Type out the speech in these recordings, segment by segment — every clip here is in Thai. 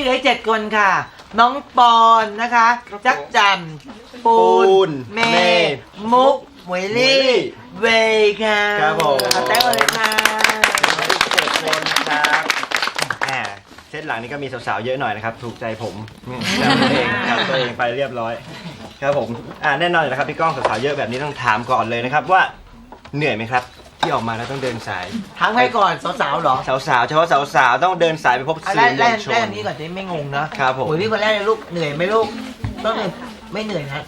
ที่เหลืออกเจ็ดคนค่ะ น้องปอนนะคะ จักจันปูปูนน เมเมย์ย์มุกหมวยลี่หมวยลี่ เวย์ค่ะครับผม เอาแต้วเลยค่ะ เจ็ดคนนะครับแหมเซตหลังนี้ก็มีสาวๆเยอะหน่อยนะครับ ถูกใจผมแซวตัวเองแซวตัวเองไปเรียบร้อย ครับผม อ่าแน่นอนอยู่แล้วครับพี่ก้องสาวๆเยอะแบบนี้ต้องถามก่อนเลยนะครับว่าเหนื่อยไหมครับ ที่ออกมาแล้วต้องเดินสายถามใครก่อนสาวๆเหรอสาวๆเฉพาะสาวๆต้องเดินสายไปพบเอาสื่ไล่อมไล่วลชไล่น อันนี้ก่อนจะไม่งงนะครับผมหมวยลี่คนแรกเลยลูกเหนื่อยไหมลูกต้องเหนื่อยไม่เหนื่อยนะ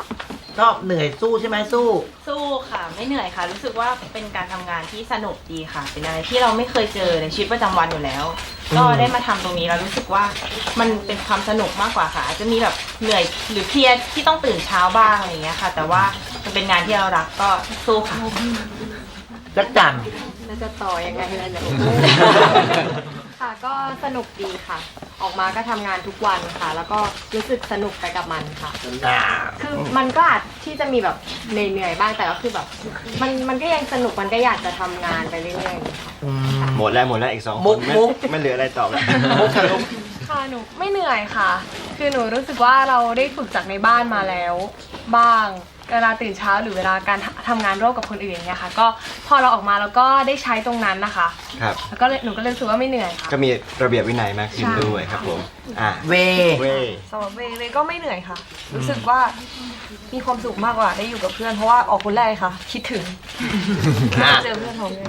ชอบเหนื่อยสู้ใช่ไหมสู้ สู้ค่ะ ไม่เหนื่อยค่ะ รู้สึกว่าเป็นการทำงานที่สนุกดีค่ะ เป็นอะไรที่เราไม่เคยเจอในชีวิตประจำวันอยู่แล้ว ก็ได้มาทำตรงนี้แล้วรู้สึกว่ามันเป็นความสนุกมากกว่าค่ะอาจจะมีแบบเหนื่อยหรือเพลียที่ต้องตื่นเช้าบ้างอะไรอย่างเงี้ยค่ะ แต่ว่ามันเป็นงานที่เรารักก็สู้ค่ะ จักจันแล้วจะต่อยังไงล่ะเนี่ย ค่ะก็สนุกดีค่ะ ออกมาก็ทำงานทุกวันค่ะ แล้วก็รู้สึกสนุกไปกับมันค่ะอ่าคือมันก็อาจที่จะมีแบบเหนื่อยๆบ้างแต่ก็คือแบบ มันมันก็ยังสนุกมันก็อยากจะทำงานไปเรื่อยๆค่ะอืมหมดแล้วหมดแล้วอีกสองคมุนกไม่มุก ไม่เหลืออะไรตอบแล้วมุกค่ะลูกค่ะหนูไม่เหนื่อยค่ะ คือหนูรู้สึกว่าเราได้ฝึกจากในบ้านมาแล้ว บ้าง เวลาตื่นเช้าหรือเวลาการททำงานร่วมกับคนอื่นอย่างเงี้ยค่ะ ก็พอเราออกมาแล้วก็ได้ใช้ตรงนั้นนะคะครับแล้วก็เลยหนูก็เลยรู้สึกว่าไม่เหนื่อยค่ะ ก็มีระเบียบวินัยมากขึ้นใช่ด้วยครับผมอะเวเว้ยสำหรับเวย์เวย์ก็ไม่เหนื่อยค่ะ รู้สึกว่ามีความสุขมากกว่าได้อยู่กับเพื่อนเพราะว่าออกคนแรกค่ะ คิดถึงเจอเพื่อนของเวย์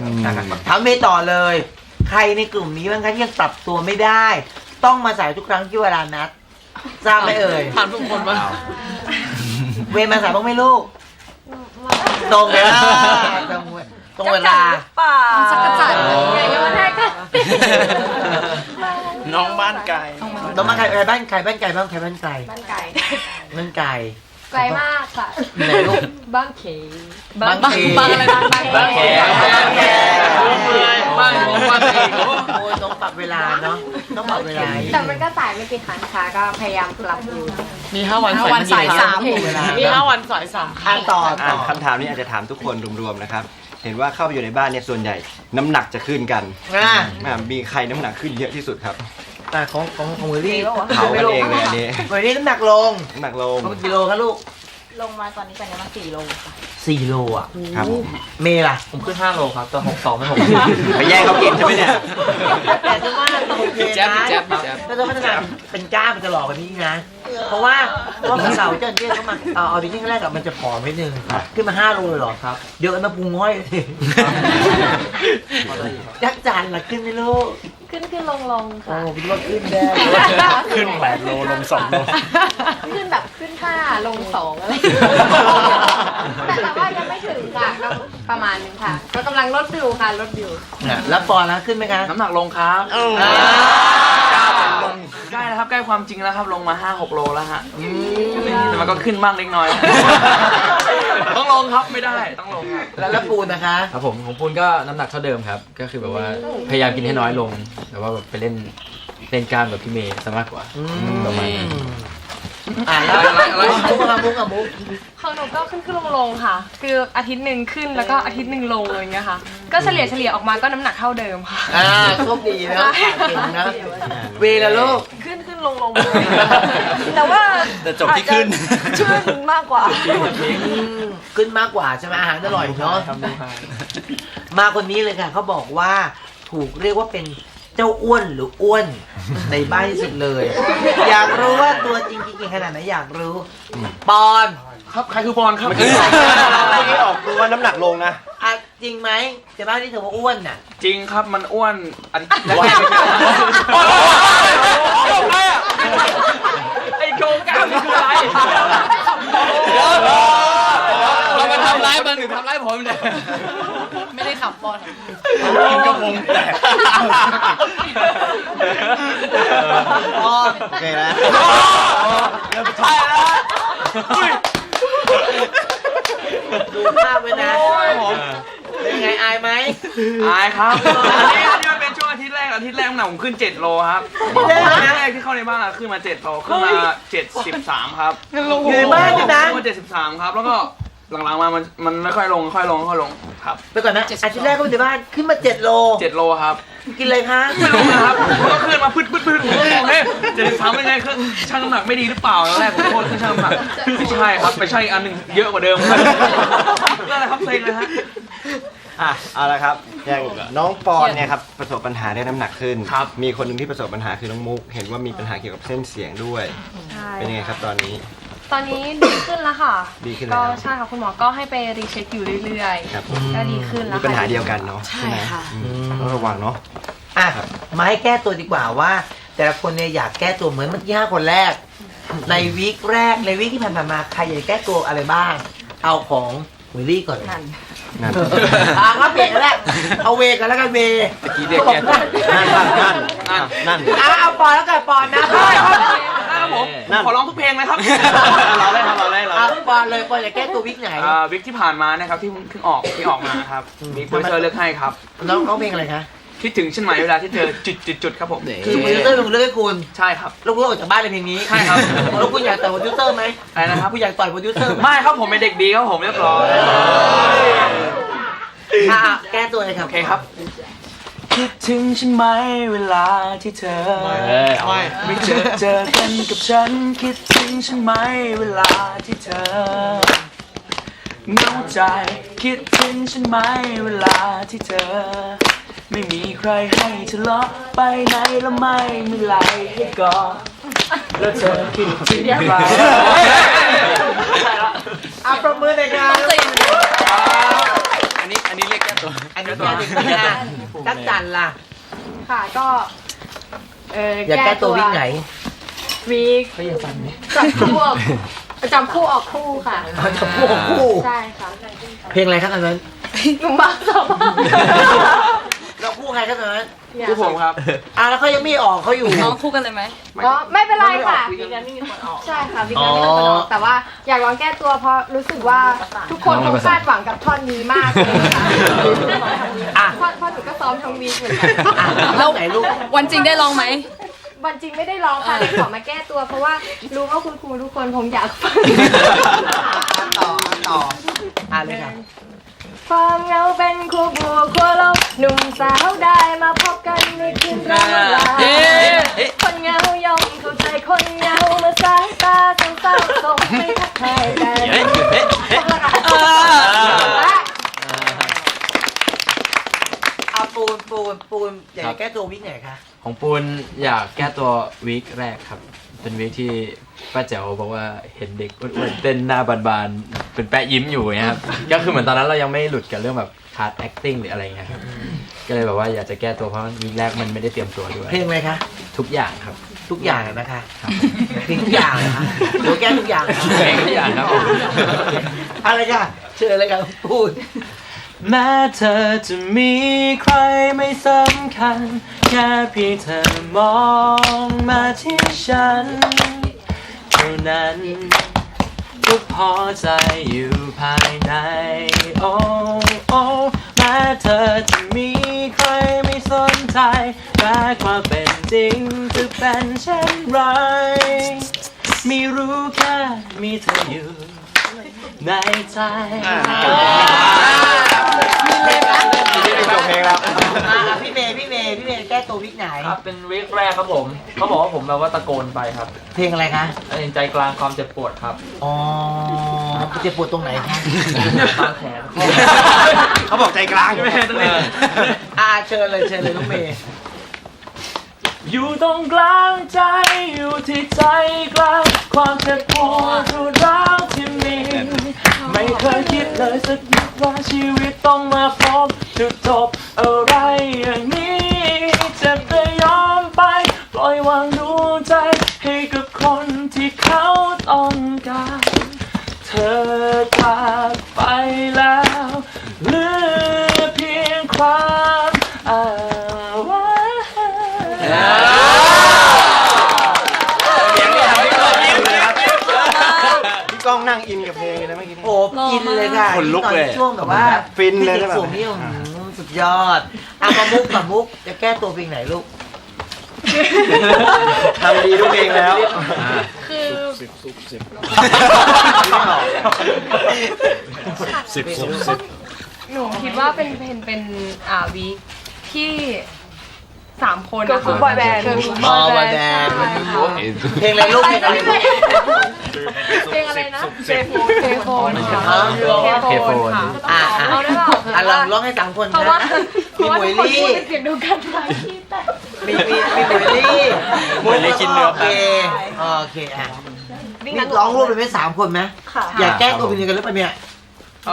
ถามเมย์ต่อเลย ใครในกลุ่มนี้บ้างคะที่ยังปรับตัวไม่ได้ ต้องมาสายทุกครั้งที่เวลานัดทราบไหมเอ่ยถามทุกคนว่า เวย์มาสายบ้างไหมลูก ตรงเวลาตรงเวตรงเวลาป่าจักรจันทร์ไงก็มาแท้กันน้องบ้านไกลต้องมาใครใครบ้านใครบ้านไก่บ้างใครบ้านไก่บ้านไก่บ้านไก่ไกลมากค่ะไหนลูกบ้านเขบางทีบางอะไรบ้างบางบางแคบางแค บ้านผมบ้านเองโอ้ยต้องปรับเวลาเนาะต้องปรับเวลาแต่มันก็สายไม่กี่ครั้งค่ะก็พยายามปรับอยู่ มีห้าวันห้าวันสายสามเวลามีห้าวันสายสามอะต่ออะต่อคำถามนี้อาจจะถามทุกคนรวมๆนะครับ เห็นว่าเข้าไปอยู่ในบ้านเนี่ยส่วนใหญ่น้ำหนักจะขึ้นกันอะอะมีใครน้ำหนักขึ้นเยอะที่สุดครับแต่ของของของเวอรี่เผากันเองเลยอันนี้เวอรี่น้ำหนักลงน้ำหนักลงลงกิโลครับลูก ลงมาตอนนี้ตอนนี้มาสี่โลค่ะ สี่โลอะ ครับผมเมย์ล่ะ ผมขึ้นห้าโลครับตัวหกสองไม่หกไปแย่งเขากินใช่ไหมเนี่ย แต่จะว่าโอเคแจ๊บนะแจ๊บแจ๊บถ้าจะพัฒนาเป็นกล้ามมันจะหล่อกว่านี้นะ เพราะว่าเพราะเสาเจ้าเจ้เข้ามาเอาเอาดิชั่นแรกกับมันจะผอมนิดนึงครับขึ้นมาห้าโลเลยเหรอครับ เดี๋ยวเอามาพุงห้อยสิยักษ์จานล่ะขึ้นไหมลูกขึ้นขึ้นลงลงโอ้ค่ะพี่ว่าขึ้นได้ขึ้นแปดโลลงสองโล ขึ้นแบบขึ้นห้า ลงสองอะไรแต่แต่ว่ายังไม่ถึงค่ะก็ประมาณนึงค่ะ ก็กำลังลดอยู่ค่ะลดอยู่ เนี่ยแล้วปอนนะขึ้นไหมคะน้ำหนักลงครับอ่าใกล้แล้วครับใกล้ความจริงแล้วครับลงมาห้าหกโลแล้วฮะแต่มันก็ขึ้นบ้างเล็กน้อย ต้องลงครับไม่ได้ต้องลงครับ แล้วแล้วปูนนะคะ ครับผมของปุณก็น้ำหนักเท่าเดิมครับ ก็คือแบบว่าพยายามกินให้น้อยลง แต่ว่าแบบไปเล่นเล่นกล้ามแบบพี่เมย์ซะมากกว่าประมาณนั้น อ่าแล้วมุกกับมุกกับมุกของหนูก็ขึ้นขึ้นลงลงค่ะ คืออาทิตย์หนึ่งขึ้นแล้วก็อาทิตย์หนึ่งลงอะไรเงี้ยค่ะ ก็เฉลี่ยเฉลี่ยออกมาก็น้ำหนักเท่าเดิมค่ะ อ่าโชคดีนะเก่งนะ เวลาลูก ขึ้นขึ้นลงลงแต่ว่าแต่จบที่ขึ้นอาจจะขึ้นมากกว่าอืมขึ้นมากกว่าใช่ไหมอาหารอร่อยเนาะมาคนนี้เลยค่ะเขาบอกว่าถูกเรียกว่าเป็นเจ้าอ้วนหรืออ้วน ในบ้านที่สุดเลย อยากรู้ว่าตัวจริงจริงๆขนาดไหนอยากรู้ ปอนครับใครคือปอนครับเมื่อกี้เมื่อกี้ออกตัวว่าน้ำหนักลงนะอะจริงไหมแต่บ้านที่เธอว่าอ้วนน่ะ จริงครับมันอ้วนอันไอ้โครงกล้ามนี่คืออะไรเรามาทำร้ายมันหรือทำร้ายผมเนี่ยไม่ได้ขับปอนกินกระพงแตกอ๋อโอเคแล้วใช่แล้วดูภาพไว้นะเป็นไงอายไหมอายครับอันนี้อันนี้มันเป็นช่วงอาทิตย์แรกอาทิตย์แรกน้ำหนักผมขึ้น 7 โลครับอาทิตย์แรกที่เข้าในบ้านอะขึ้นมา 7 โลขึ้นมา 73 ครับอยู่ในบ้านนี่นะขึ้นมา73 ครับแล้วก็ หลังๆมามันมันไม่ค่อยลงค่อยลงค่อยลงครับไปก่อนนะอาทิตย์แรกก็ไปในบ้านขึ้นมาเจ็ดโล7โลครับกินเลยคะไม่รู้นะครับก็ขึ้นมาพึ่ดพึ่ดพึ่ดผมก็มองเฮ้ยเจ็ดสิบสามเป็นไงเครื่องชั่งน้ำหนักไม่ดีหรือเปล่าตอนแรกผมโทษเครื่องชั่งน้ำหนักไม่ใช่ครับไปใช่อีกอันหนึ่งเยอะกว่าเดิมนั่นแหละครับเซ็งเลยฮะอะเอาละครับอย่างน้องปอนเนี่ยครับประสบปัญหาเรื่องน้ำหนักขึ้นครับมีคนหนึ่งที่ประสบปัญหาคือน้องมุก เห็นว่ามีปัญหาเกี่ยวกับเส้นเสียงด้วยใช่เป็นยังไงครับตอนนี้ ตอนนี้ดีขึ้นแล้วค่ะดีขึ้นแล้ว ก็ใช่ค่ะคุณหมอก็ให้ไปรีเช็คอยู่เรื่อยครับๆก็ดีขึ้นแล้มีวค่ะ ปัญหาเดียวกันเนาะใช่ไหมอืมต้องระวังเนาะ อะมาให้แก้ตัวดีกว่าว่า แต่ละคนเนี่ยอยากแก้ตัวเหมือนเมื่อกี้ห้าคนแรก ในวีคแรกในวีคที่ผ่านมาใครอยากแก้ตัวอะไรบ้าง เอาของวิลลี่ก่อนเลยนั่นอะก็เปลี่ยนแล้วแหละเอาเวกันแล้วกันเวเมื่อกี้เรียกแก้ตัวนั่นนั่นนั่นนั่นนั่น อะเอาปอนแล้วกันปอนนะปอน ครับผมนั่นขอร้องทุกเพลงเลยครับ เราเล่นครับเราเล่นเราเอาเล่นปอนเลยปอนอยากแก้ตัววิกไหนอ่าวิกที่ผ่านมานะครับที่เพิ่งออกที่ออกมาครับมีโปรดิวเซอร์เลือกให้ครับ น้องน้องเพลงอะไรคะคิดถึงฉันไหมเวลาที่เธอจุดจุดจุดครับผมคือโปรดิวเซอร์เป็นคนเลือกให้คุณใช่ครับ แล้วคุณก็ออกจากบ้านเลยเพลงนี้ใช่ครับ แล้วคุณอยากต่อยโปรดิวเซอร์ไหมอะไรนะครับคุณอยากต่อยโปรดิวเซอร์ไหมไม่ครับผมเป็นเด็กดีครับผมเรียบร้อยอะแก้ตัวเลยครับโอเคครับ คิดถึงฉันไหมเวลาที่เธอเออเอาไม่เจอเจอกันกับฉัน คิดถึงฉันไหมเวลาที่เธอเหงาใจคิดถึงฉันไหมเวลาที่เธอ ไม่มีใครให้ทะเลาะไปไหนแล้วไม่มีไหลให้กอดแล้วเธอคิดถึงใครอะประมือหน่อยครับอันนี้อันนี้เรียกแก้ตัวอั นนี้แก้ตัวนะจักจันล่ะ ค่ะก็เอออยากแก้ตัววิกไหนวีคเขาอยากฟังไหมจับคู่ออกจับคู่ออกคู่ค่ะอ๋อจับคู่ออกคู่ ใช่ค่ะ เพลงอะไรครับตอนนั้นหนุ่มบ้าสาวบ้าเราคู่ ใครครับตอนนั้นผู้ผมครับ อะแล้วเขายังไม่ออกเขาอยู่ น้องคู่กันเลยไหมก็ไม่เป็นไรค่ะไม่ได้ออกยังไม่มีคนออก ใช่ค่ะวิกนั้นไม่ต้องออกแต่ว่าอยากลองแก้ตัวเพราะรู้สึกว่าทุกคนคงคาดหวังกับท่อนนี้มากเลยค่ะอะ เพราะเพราะหนูก็ซ้อมทั้งวีคเหมือนกันอะแล้วไหนลูก วันจริงได้ลองไหม วันจริงไม่ได้ร้องค่ะเลยขอมาแก้ตัว เพราะว่ารู้ว่าคุณครูทุกคนคงอยากฟังอะต่ออะต่ออะเลยครับ ความเหงาเป็นคู่บัวคู่ลบหนุ่มสาวได้มาพบกันในคืนร้อนรายคนเหงาย่อมเข้าใจคนเหงาเมื่อสายตาเศร้าๆส่งให้ทักทายกันอะปูนปูนปูนอยากจะแก้ตัววิกไหนคะ ของปูนอยากแก้ตัววีคแรกครับ เป็นวีคที่ป้าแจ๋วบอกว่าเห็นเด็กอ้วนๆเต้นหน้าบานๆเป็นแปะยิ้มอยู่เงี้ยครับ ก็คือเหมือนตอนนั้นเรายังไม่หลุดกับเรื่องแบบ hard acting หรืออะไรเงี้ยครับก็เลยแบบว่าอยากจะแก้ตัวเพราะวีคแรกมันไม่ได้เตรียมตัวด้วยเพลงอะไรคะ ทุกอย่างครับ ทุกอย่างนะคะเพลงทุกอย่างนะคะหรือแก้ทุกอย่างนะคะเพลงทุกอย่างครับผม อะไรค่ะเชิญเลยครับพูด แม้เธอจะมีใครไม่สำคัญ แค่เพียงเธอมองมาที่ฉันเท่านั้นก็พอใจอยู่ภายใน โอ้โอ้แม้เธอจะมีใครไม่สนใจแต่ความเป็นจริงจะเป็นเช่นไร ไม่รู้แค่มีเธออยู่ ในใจนี่เป็นจบเพลงแล้วอะพี่เมย์พี่เมย์พี่เมย์แก้ตัววิกไหน ครับเป็นวีคแรกครับผมเขาบอกว่าผมแบบว่าตะโกนไปครับเพลงอะไรคะอันนี้ใจกลางความเจ็บปวดครับ อ๋อเจ็บปวดตรงไหนคะตามแขน เขาบอกใจกลางไม่เห็นตรงนี้อ่าเชิญเลยเชิญเลยน้องเมย์ อยู่ตรงกลางใจอยู่ที่ใจกลางความเจ็บปวดรุนแรงที่มีไม่เคยคิดเลยสักนิดว่าชีวิตต้องมาพบจุดจบอะไรอย่างนี้เจ็บแต่ยอมไป ปล่อยวางดูใจให้กับคนที่เขาต้อง องนั่งอินกับเพลงเลยนะเมื่อกี้นี้โอ้กินเลยค่ะขนลุกเลยตอช่วงแบบว่าฟินเลยพี่ใช่เด็กปะสูงนี่อื้อหือสุดยอดอะมามุกมามุกจะแก้ตัวเพลงไหนลูกทำดีทุกเพลงแล้วคือสิบสิบสิบหนูคิดว่าเป็นเป็นเป็นอ่าวีคที่ สามคนก็นะคืคะอบอยแบนด์ อ๋อบอยแบนด์เพลงอะไรลูกเพลงอะไรลูก เพลงอะไรนะเฟโฟนเฟโฟนค่ะอ๋อเฟโฟนค่ะอะอะเอาได้เปล่าอะลองร้องให้สามคนเพราะว่านะเพมีราะว่าหมวยทุกคนลี่พูดเป็นเสียงเดียวกันไปที่แต่มีมีมีหมวยลี่หมวยลี่คิดเนื้อ โอเคโอเคอะนี่ร้องร่วมเป็นไหมสามคนไหมค่ะ อยากแกล้งตัวเป็นกันหรือเปล่าเนี่ย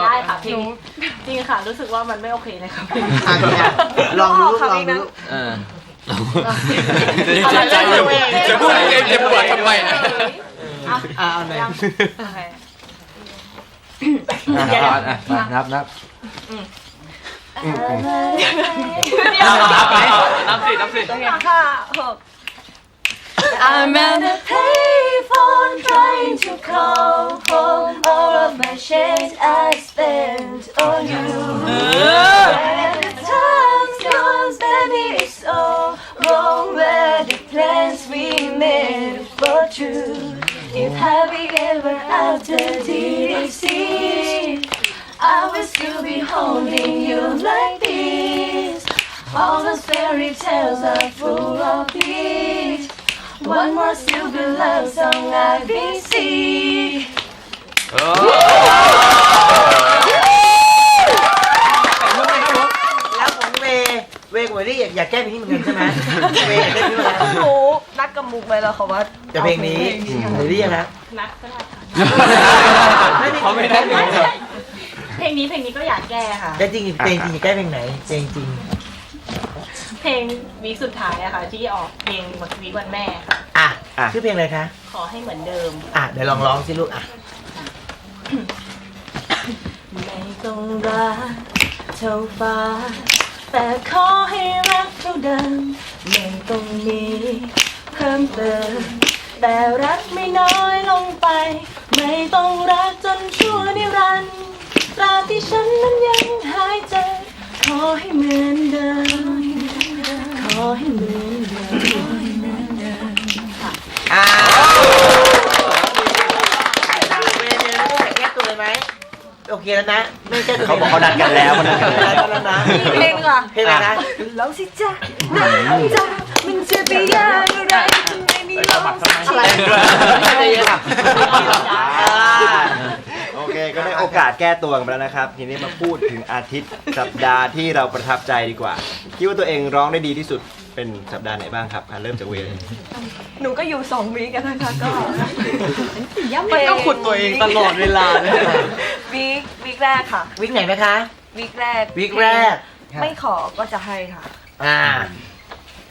ได้ค่ะเพลงจริงค่ะ รู้สึกว่ามันไม่โอเคเลยค่ะเพลงอะเนี่ยลองดูลูกลองดูลูกเออเจ็บใจอยู่จะพูดเองเจ็บปวดทำไมนะอะเอาหน่อยโอเคนับนับนับไปนับสินับสิห้าหก I'm at the payphone trying to call home all of my shades I spent on you. And the time goes, baby, it's all wrong where the plans we made for true. If happy ever after DDC, I will still be holding you like this. All those fairy tales are full of peace. One more silver love song I've been singing. แล้วของเว เวกับหมวยลี่อยากอยากแกล้งเพลงนี้เหมือนกันใช่ไหมเวอยากแกล้งเพลงนี้เหมือนกันหนูนัดกับมุกไว้แล้วค่ะว่าแต่เพลงนี้หมวยลี่นะนัดก็ได้ค่ะเขาไม่ได้หนึ่งเพลงนี้เพลงนี้ก็อยากแก้ค่ะ แต่จริงเพลงจริงอยากแกล้งเพลงไหนเพลงจริง เพลงวีคสุดท้ายอะค่ะที่ออกเพลงวีควันแม่ค่ะ อะอะ ชื่อเพลงอะไรคะ ขอให้เหมือนเดิม อะ เดี๋ยวลองร้องสิลูกอะ ไม่ต้องรักเท่าฟ้า แต่ขอให้รักเท่าเดิมไม่ต้องมีเพิ่มเติม แต่รักไม่น้อยลงไป ไม่ต้องรักจนชั่วนิรันดร์ตราบที่ฉันนั้นยังหายใจ ขอให้เหมือนเดิมข อให้เหมือนเดิมอ่าเวย์เนี่ยลูกอยากแก้ตัวเลยไหมโอเคแล้วนะ ไม่ใช่ตัวเขาบอกเขานัดกันแล้วเขานัดกันแล้วแล้วนะเพลงอะเพลงอะไรนะลองสิจ๊ะน้ำจ้ามันจะไปยากอะไรทำไมไม่ลองสักทีอะไรอะโอเค ก็ได้โอกาสแก้ตัวกันไปแล้วนะครับ ทีนี้มาพูดถึงอาทิตย์สัปดาห์ที่เราประทับใจดีกว่า คิดว่าตัวเองร้องได้ดีที่สุดเป็นสัปดาห์ไหนบ้างครับอะเริ่มจากเวย์เลยหนูก็อยู่สองวีกันนะคะก็ต้องขุดตัวเองตลอดเวลาเลยวีควีคแรกค่ะวิกไหนนะคะ วีคแรกวีคแรกไม่ขอก็จะให้ค่ะ อ่า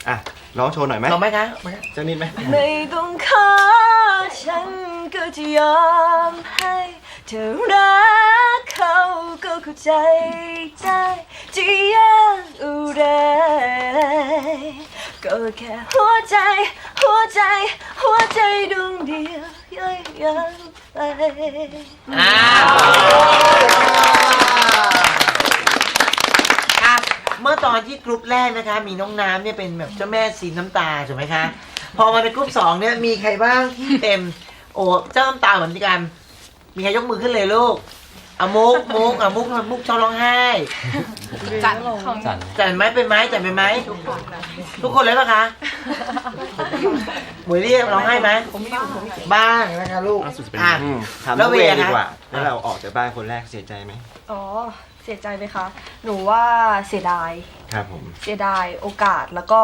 อะร้องโชว์หน่อยไหมลองไหมคะมาเจ้านิดไหมไม่ต้องขอฉันก็จะยอมให้ เธอรักเขาก็เข้าใจได้จะยากอะไรก็แค่หัวใจ หัวใจ หัวใจดวงเดียวย่อยยับไปอ่าอะเมื่อตอนที่กรุ๊ปแรกนะคะ มีน้องน้ำเนี่ยเป็นแบบเจ้าแม่สีน้ำตาถูกไหมคะ พอมาเป็นกรุ๊ปสองเนี่ยมีใครบ้างที่เป็นโอ้เจ้าน้ำตาเหมือนกัน มีใครยกมือขึ้นเลยลูกอะมุกมุกอะมุกมุกชอบร้องไห้จัดของจันจันไหมเป็นไหมจันเป็นไหมทุกคนเลยปะคะหมวยเรียกร้องไห้ไหมบ้างนะคะลูกอะอืมถามแล้น้วองเวเวย์ย์อะดีคะกว่าแล้วเราออกจากบ้านคนแรกเสียใจไหมอ๋อเสียใจไหมคะ หนูว่าเสียดายครับผมเสียดายโอกาสแล้วก็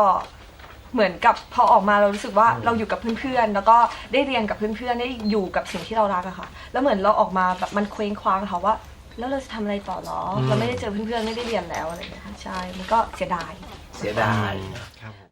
เหมือนกับพอออกมาเรารู้สึกว่าเราอยู่กับเพื่อนๆ แล้วก็ได้เรียนกับเพื่อนๆ ได้อยู่กับสิ่งที่เรารักอะค่ะ แล้วเหมือนเราออกมาแบบมันเคว้งคว้างค่ะว่า แล้วเราจะทำอะไรต่อหรอ เราไม่ได้เจอเพื่อนๆ ไม่ได้เรียนแล้วอะไรอย่างเงี้ยค่ะใช่ มันก็เสียดาย เสียดาย ครับผม